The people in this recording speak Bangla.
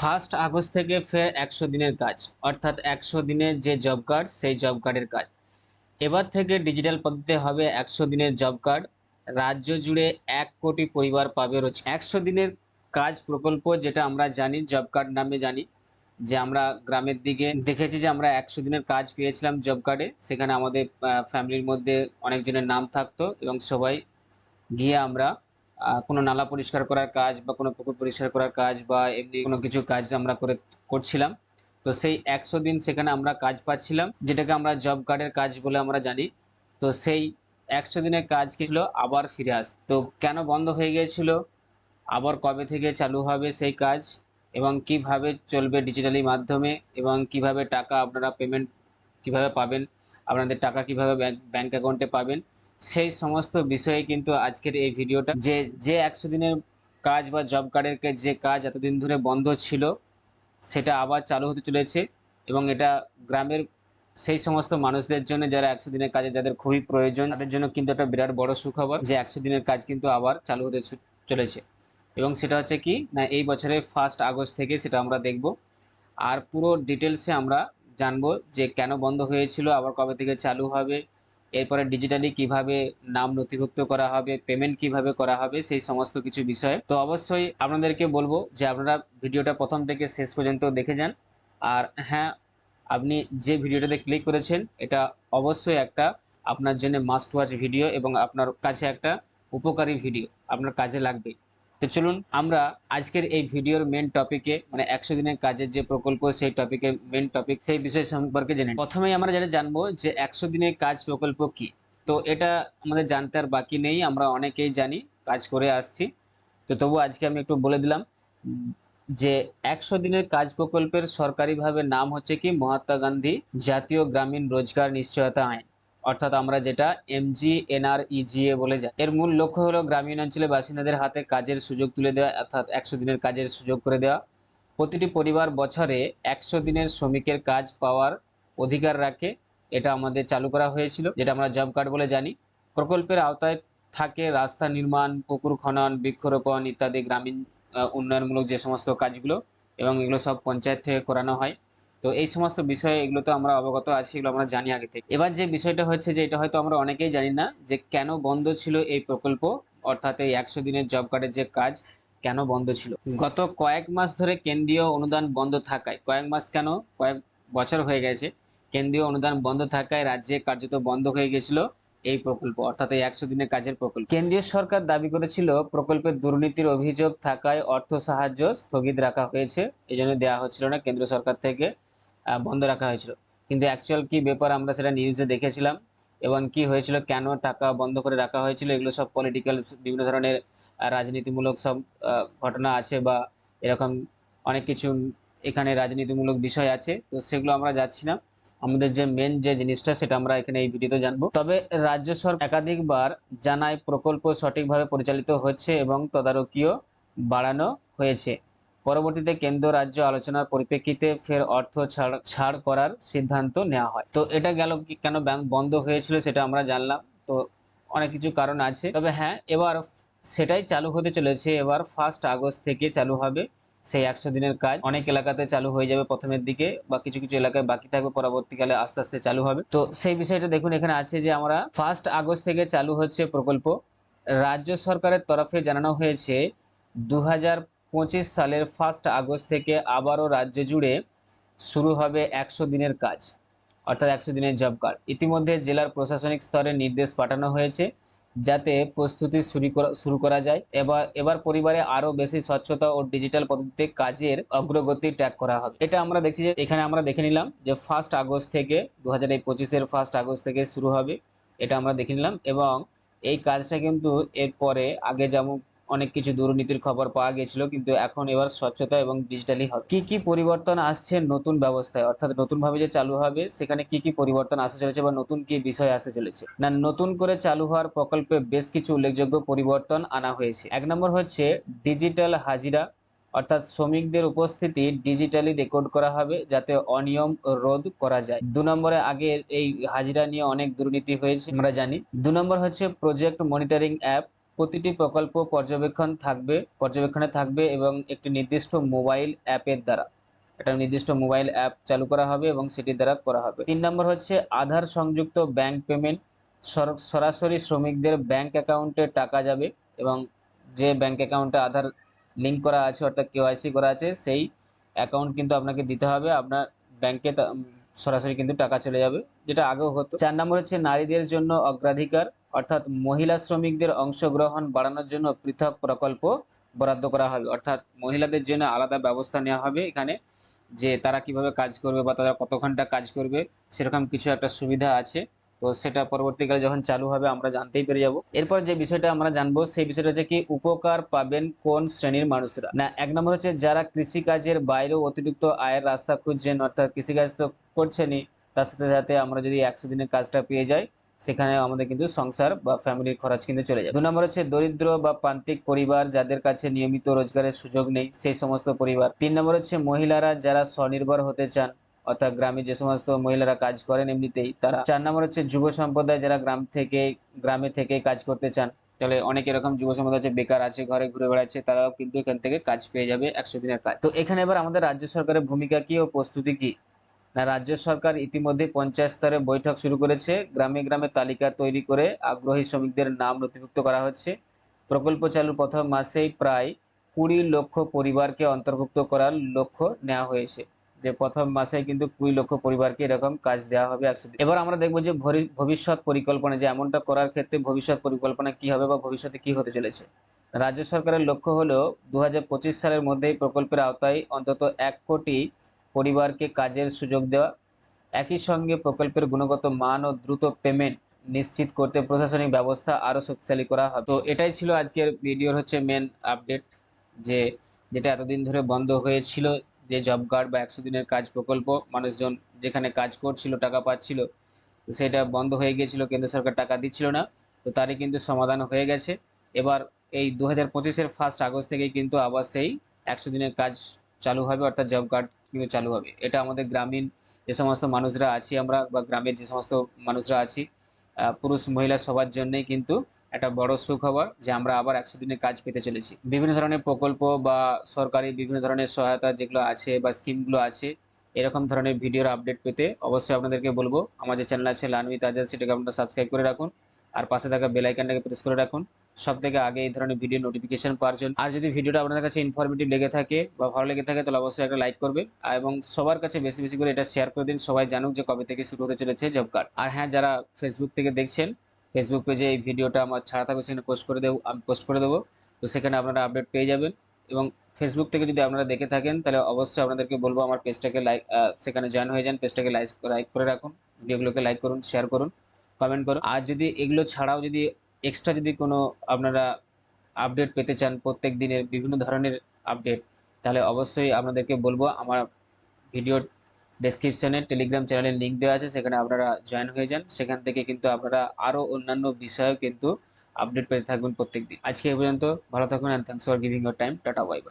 ফার্স্ট আগস্ট থেকে ফের একশো দিনের কাজ, অর্থাৎ একশো দিনের যে জব কার্ড, সেই জব কার্ডের কাজ। এবার থেকে ডিজিটাল পদ্ধতিতে হবে একশো দিনের জব কার্ড। রাজ্য জুড়ে এক কোটি পরিবার পাবে রোজ। একশো দিনের কাজ প্রকল্প যেটা আমরা জানি, জব কার্ড নামে জানি, যে আমরা গ্রামের দিকে দেখেছি যে আমরা একশো দিনের কাজ পেয়েছিলাম জব কার্ডে। সেখানে আমাদের ফ্যামিলির মধ্যে অনেকজনের নাম থাকতো এবং সবাই গিয়ে আমরা কোনো নালা পরিষ্কার করার কাজ বা কোনো পুকুর পরিষ্কার করার কাজ বা এমনি কোনো কিছু কাজ আমরা করে, করছিলাম। তো সেই একশো দিন সেখানে আমরা কাজ পাচ্ছিলাম, যেটাকে আমরা জব কার্ডের কাজ বলে আমরা জানি। তো সেই একশো দিনের কাজ কি ছিল? আবার ফিরে আস, তো কেন বন্ধ হয়ে গিয়েছিল? আবার কবে থেকে চালু হবে সেই কাজ? এবং কীভাবে চলবে ডিজিটালি মাধ্যমে? এবং কীভাবে টাকা আপনারা পেমেন্ট কীভাবে পাবেন? আপনাদের টাকা কীভাবে ব্যাংক ব্যাংক অ্যাকাউন্টে পাবেন? সেই সমস্ত বিষয়ে কিন্তু আজকের এই ভিডিওটা। যে যে একশো দিনের কাজ বা জব কার্ডের যে কাজ এতদিন ধরে বন্ধ ছিল, সেটা আবার চালু হতে চলেছে এবং এটা গ্রামের সেই সমস্ত মানুষদের জন্য যারা একশো দিনের কাজে যাদের খুবই প্রয়োজন, তাদের জন্য কিন্তু একটা বিরাট বড় সুখবর যে একশো দিনের কাজ কিন্তু আবার চালু হতে চলেছে। এবং সেটা হচ্ছে কি, না, এই বছরের ফার্স্ট আগস্ট থেকে সেটা আমরা দেখব। আর পুরো ডিটেলসে আমরা জানব যে কেন বন্ধ হয়েছিল, আবার কবে থেকে চালু হবে এরপরে ডিজিটালি কীভাবে নাম নথিভুক্ত করা হবে পেমেন্ট কীভাবে করা হবে, সেই সমস্ত কিছু বিষয়ে। তো অবশ্যই আপনাদেরকে বলব যে আপনারা ভিডিওটা প্রথম থেকে শেষ পর্যন্ত দেখে যান। আর হ্যাঁ আপনি যে ভিডিওটাতে ক্লিক করেছেন, এটা অবশ্যই একটা আপনার জন্য মাস্ট ওয়াচ ভিডিও এবং আপনার কাছে একটা উপকারী ভিডিও আপনার কাজে লাগবে। তো চলুন আমরা আজকের এই ভিডিওর মেন টপিকে মানে একশো দিনের কাজের যে প্রকল্প, সেই টপিকের মেন টপিক সেই বিষয় সম্পর্কে জেনে। প্রথমেই আমরা যেটা জানব যে একশো দিনের কাজ প্রকল্প কি? তো এটা আমাদের জানতে আর বাকি নেই, আমরা অনেকেই জানি, কাজ করে আসছি। তো তবু আজকে আমি একটু বলে দিলাম যে একশো দিনের কাজ প্রকল্পের সরকারিভাবে নাম হচ্ছে কি মহাত্মা গান্ধী জাতীয় গ্রামীণ রোজগার নিশ্চয়তা আইন। অর্থাৎ আমরা যেটা এমজি এনআরইজিএ বলে যাই। এর মূল লক্ষ্য হলো গ্রামীণ অঞ্চলের বাসিন্দাদের হাতে কাজের সুযোগ তুলে দেওয়া, অর্থাৎ একশো দিনের কাজের সুযোগ করে দেওয়া। প্রতিটি পরিবার বছরে একশো দিনের শ্রমিকের কাজ পাওয়ার অধিকার রাখে। এটা আমাদের চালু করা হয়েছিল, যেটা আমরা জব কার্ড বলে জানি। প্রকল্পের আওতায় থাকে রাস্তা নির্মাণ, পুকুর খনন, বৃক্ষরোপণ ইত্যাদি গ্রামীণ উন্নয়নমূলক যে সমস্ত কাজগুলো এবং এগুলো সব পঞ্চায়েত থেকে করানো হয়। তো এই সমস্ত বিষয়ে এগুলো তো আমরা অবগত আছি, এগুলো আমরা জানি আগে থেকে। এবার যে বিষয়টা হচ্ছে যে এটা হয়তো আমরা অনেকেই জানি না যে কেন বন্ধ ছিল এই প্রকল্প, অর্থাৎ এই একশো দিনের জব কার্ডের যে কাজ কেন বন্ধ ছিল? গত কয়েক মাস ধরে কেন্দ্রীয় অনুদান বন্ধ থাকায়, কয়েক মাস কেন? কয়েক বছর হয়ে গেছে, কেন্দ্রীয় অনুদান বন্ধ থাকায় রাজ্যে কার্যত বন্ধ হয়ে গেছিল এই প্রকল্প, অর্থাৎ এই একশো দিনের কাজের প্রকল্প। কেন্দ্রীয় সরকার দাবি করেছিল প্রকল্পের দুর্নীতির অভিযোগ থাকায় অর্থ সাহায্য স্থগিত রাখা হয়েছে এই জন্য দেওয়া হচ্ছিল না কেন্দ্র সরকার থেকে। বন্ধ রাখা হয়েছিল। কিন্তু অ্যাকচুয়াল কি ব্যাপার আমরা সেটা নিউজে দেখেছিলাম এবং কি হয়েছিল, কেন টাকা বন্ধ করে রাখা হয়েছিল, এগুলো সব পলিটিক্যাল বিভিন্ন ধরনের রাজনীতিমূলক সব ঘটনা আছে বা এরকম অনেক কিছু এখানে রাজনীতিমূলক বিষয় আছে। তো সেগুলো আমরা যাচ্ছি না। আমাদের যে মেন যে জিনিসটা সেটা আমরা এখানে এই ভিডিওতে জানব। তবে রাজ্য সরকার একাধিকবার জানায় প্রকল্প সঠিকভাবে পরিচালিত হচ্ছে এবং তদারকিও বাড়ানো হয়েছে। পরবর্তীতে কেন্দ্র রাজ্য আলোচনার পরিপ্রেক্ষিতে ফের অর্থ ছাড় করার সিদ্ধান্ত নেওয়া হয়। তো এটা গেল কেন ব্যাংক বন্ধ হয়েছিল সেটা আমরা জানলাম। তো অনেক কিছু কারণ আছে। তবে হ্যাঁ এবার সেটাই চালু হতে চলেছে। এবার ফার্স্ট আগস্ট থেকে চালু হবে সেই একশো দিনের কাজ। অনেক এলাকাতে চালু হয়ে যাবে প্রথমের দিকে বা কিছু কিছু এলাকায় বাকি থাকবে পরবর্তীকালে আস্তে আস্তে চালু হবে। তো সেই বিষয়টা দেখুন, এখানে আছে যে আমরা ফার্স্ট আগস্ট থেকে চালু হচ্ছে প্রকল্প। রাজ্য সরকারের তরফে জানানো হয়েছে দু হাজার পঁচিশ সালের ফার্স্ট আগস্ট থেকে আবারও রাজ্য জুড়ে শুরু হবে একশো দিনের কাজ, অর্থাৎ একশো দিনের জব কার্ড। ইতিমধ্যে জেলার প্রশাসনিক স্তরে নির্দেশ পাঠানো হয়েছে যাতে প্রস্তুতি শুরু করা শুরু করা যায়। এবার এবার পরিবারে আরও বেশি স্বচ্ছতা ও ডিজিটাল পদ্ধতিতে কাজের অগ্রগতি ট্র্যাক করা হবে। এটা আমরা দেখছি যে, এখানে আমরা দেখে নিলাম যে ফার্স্ট আগস্ট থেকে দু হাজার এই পঁচিশের ফার্স্ট আগস্ট থেকে শুরু হবে, এটা আমরা দেখে নিলাম। এবং এই কাজটা কিন্তু এরপরে আগে যেমন অনেক কিছু দুর্নীতির খবর পাওয়া গেছিল, কিন্তু এখন এবার স্বচ্ছতা এবং ডিজিটালি হবে কি কি পরিবর্তন আসছে নতুন ব্যবস্থায়? অর্থাৎ নতুন ভাবে যে চালু হবে, সেখানে কি কি পরিবর্তন আসতে চলেছে বা নতুন কি বিষয় আসতে চলেছে? না, নতুন করে চালু হওয়ার প্রকল্পে বেশ কিছু উল্লেখযোগ্য পরিবর্তন আনা হয়েছে। এক নম্বর হচ্ছে ডিজিটাল হাজিরা, অর্থাৎ শ্রমিকদের উপস্থিতি ডিজিটালি রেকর্ড করা হবে যাতে অনিয়ম রোধ করা যায়। দু নম্বরে আগে এই হাজিরা নিয়ে অনেক দুর্নীতি হয়েছে, আমরা জানি। দু নম্বর হচ্ছে প্রজেক্ট মনিটরিং অ্যাপ প্রতিটি প্রকল্প পর্যবেক্ষণ থাকবে, পর্যবেক্ষণে থাকবে এবং একটি নির্দিষ্ট মোবাইল অ্যাপের দ্বারা। একটা নির্দিষ্ট মোবাইল অ্যাপ চালু করা হবে এবং সেটির দ্বারা করা হবে। তিন নম্বর হচ্ছে আধার সংযুক্ত ব্যাংক পেমেন্ট। সরাসরি শ্রমিকদের ব্যাংক অ্যাকাউন্টে টাকা যাবে এবং যে ব্যাংক অ্যাকাউন্টে আধার লিঙ্ক করা আছে অর্থাৎ কেওয়াইসি করা আছে, সেই অ্যাকাউন্ট কিন্তু আপনাকে দিতে হবে। আপনার ব্যাংকে সরাসরি কিন্তু টাকা চলে যাবে, যেটা আগেও হতো। চার নম্বর হচ্ছে নারীদের জন্য অগ্রাধিকার। অর্থাৎ মহিলা শ্রমিকদের অংশগ্রহণ বাড়ানোর জন্য পৃথক প্রকল্প বরাদ্দ করা হবে। অর্থাৎ মহিলাদের জন্য আলাদা ব্যবস্থা নেওয়া হবে এখানে, যে তারা কীভাবে কাজ করবে বা তারা কত ঘণ্টা কাজ করবে, সেরকম কিছু একটা সুবিধা আছে। তো সেটা পরবর্তীকালে যখন চালু হবে, আমরা জানতেই পেরে যাব। এরপর যে বিষয়টা আমরা জানব, সেই বিষয়টা হচ্ছে কি, উপকার পাবেন কোন শ্রেণির মানুষরা? না, এক নম্বর হচ্ছে যারা কৃষিকাজের বাইরেও অতিরিক্ত আয়ের রাস্তা খুঁজছেন, অর্থাৎ কৃষিকাজ তো করছেনই, তার সাথে সাথে আমরা যদি একশো দিনের কাজটা পেয়ে যাই সেখানে আমাদের কিন্তু সংসার বা ফ্যামিলির খরচ কিন্তু চলে যায় দু নম্বর হচ্ছে দরিদ্র বা প্রান্তিক পরিবার যাদের কাছে নিয়মিত রোজগারের সুযোগ নেই, সেই সমস্ত পরিবার। তিন নম্বর হচ্ছে মহিলারা যারা স্বনির্ভর হতে চান, অর্থাৎ গ্রামে যে সমস্ত মহিলারা কাজ করেন এমনিতেই তারা। চার নম্বর হচ্ছে যুব সম্প্রদায় যারা গ্রাম থেকে, গ্রামে থেকে কাজ করতে চান, তাহলে অনেক এরকম যুব সম্প্রদায় আছে, বেকার আছে, ঘরে ঘুরে বেড়াচ্ছে, তারাও কিন্তু এখান থেকে কাজ পেয়ে যাবে একশো দিনের কাজ। তো এখানে এবার আমাদের রাজ্য সরকারের ভূমিকা কি ও প্রস্তুতি কি? রাজ্য সরকার ইতিমধ্যে পঞ্চায়েত স্তরে বৈঠক শুরু করেছে। গ্রামে গ্রামে তালিকা তৈরি করে আগ্রহী শ্রমিকদের নাম নথিভুক্ত করা হচ্ছে। প্রকল্প চালুর প্রথম মাসেই প্রায় কুড়ি লক্ষ পরিবারকে অন্তর্ভুক্ত করার লক্ষ্য নেওয়া হয়েছে। যে প্রথম মাসে কিন্তু কুড়ি লক্ষ পরিবারকে এরকম কাজ দেওয়া হবে দিন। এবার আমরা দেখব যে ভবিষ্যৎ পরিকল্পনা, যে এমনটা করার ক্ষেত্রে ভবিষ্যৎ পরিকল্পনা কি হবে বা ভবিষ্যতে কি হতে চলেছে? রাজ্য সরকারের লক্ষ্য হলো দু হাজার পঁচিশ সালের মধ্যেই প্রকল্পের আওতায় অন্তত এক কোটি পরিবারকে কাজের সুযোগ দেওয়া, একই সঙ্গে প্রকল্পের গুণগত মান ও দ্রুত পেমেন্ট নিশ্চিত করতে প্রশাসনিক ব্যবস্থা আরও শক্তিশালী করা হবে তো এটাই ছিল আজকের ভিডিওর হচ্ছে মেন আপডেট যে যেটা এতদিন ধরে বন্ধ হয়েছিল, যে জব কার্ড বা একশো দিনের কাজ প্রকল্প, মানুষজন যেখানে কাজ করছিল, টাকা পাচ্ছিল সেটা বন্ধ হয়ে গিয়েছিল, কেন্দ্র সরকার টাকা দিচ্ছিল না, তো তারই কিন্তু সমাধান হয়ে গেছে। এবার এই দু হাজার পঁচিশের ফার্স্ট আগস্ট থেকেই কিন্তু আবার সেই একশো দিনের কাজ চালু হবে, অর্থাৎ জব কার্ড কিন্তু চালু হবে। এটা আমাদের গ্রামীণ যে সমস্ত মানুষরা আছি আমরা বা গ্রামের যে সমস্ত মানুষরা আছি পুরুষ মহিলা সবার জন্যই কিন্তু একটা বড় সুখবর যে আমরা আবার একশো দিনের কাজ পেতে চলেছি। বিভিন্ন ধরনের প্রকল্প বা সরকারি বিভিন্ন ধরনের সহায়তা যেগুলো আছে বা স্কিমগুলো আছে, এরকম ধরনের ভিডিওর আপডেট পেতে অবশ্যই আপনাদেরকে বলব। আমার যে চ্যানেল আছে লানবিত আজাদ সেটাকে আপনারা সাবস্ক্রাইব করে রাখুন। আর পাশে থাকা বেলাইকানটাকে প্রেস করে রাখুন। সব থেকে আগে এই ধরনের ভিডিও নোটিফিকেশন পাওয়ার জন্য। আর যদি ভিডিওটা আপনাদের কাছে ইনফরমেটিভ লেগে থাকে বা ভালো লেগে থাকে, তাহলে অবশ্যই একটা লাইক করবে। এবং সবার কাছে বেশি বেশি করে এটা শেয়ার করে দিন। সবাই জানুক যে কবে থেকে শুরু হতে চলেছে জব কার্ড আর হ্যাঁ যারা ফেসবুক থেকে দেখছেন ফেসবুক পেজে এই ভিডিওটা আমার ছাড়া থাকবে, সেখানে পোস্ট করে দেবো, আমি পোস্ট করে দেবো। তো সেখানে আপনারা আপডেট পেয়ে যাবেন। এবং ফেসবুক থেকে যদি আপনারা দেখে থাকেন, তাহলে অবশ্যই আপনাদেরকে বলব আমার পেজটাকে লাইক সেখানে জয়েন হয়ে যান পেজটাকে লাইক লাইক করে রাখুন। ভিডিওগুলোকে লাইক করুন শেয়ার করুন কমেন্ট করুন। আর যদি এগুলো ছাড়াও যদি এক্সট্রা যদি কোনো আপনারা আপডেট পেতে চান প্রত্যেক দিনের বিভিন্ন ধরনের আপডেট তাহলে অবশ্যই আপনাদেরকে বলব আমার ভিডিও ডেসক্রিপশানে টেলিগ্রাম চ্যানেলের লিঙ্ক দেওয়া আছে, সেখানে আপনারা জয়েন হয়ে যান। সেখান থেকে কিন্তু আপনারা আরও অন্যান্য বিষয়েও কিন্তু আপডেট পেতে থাকবেন প্রত্যেক দিন। আজকে এই পর্যন্ত, ভালো থাকুন and thanks for giving your time ta ta bye bye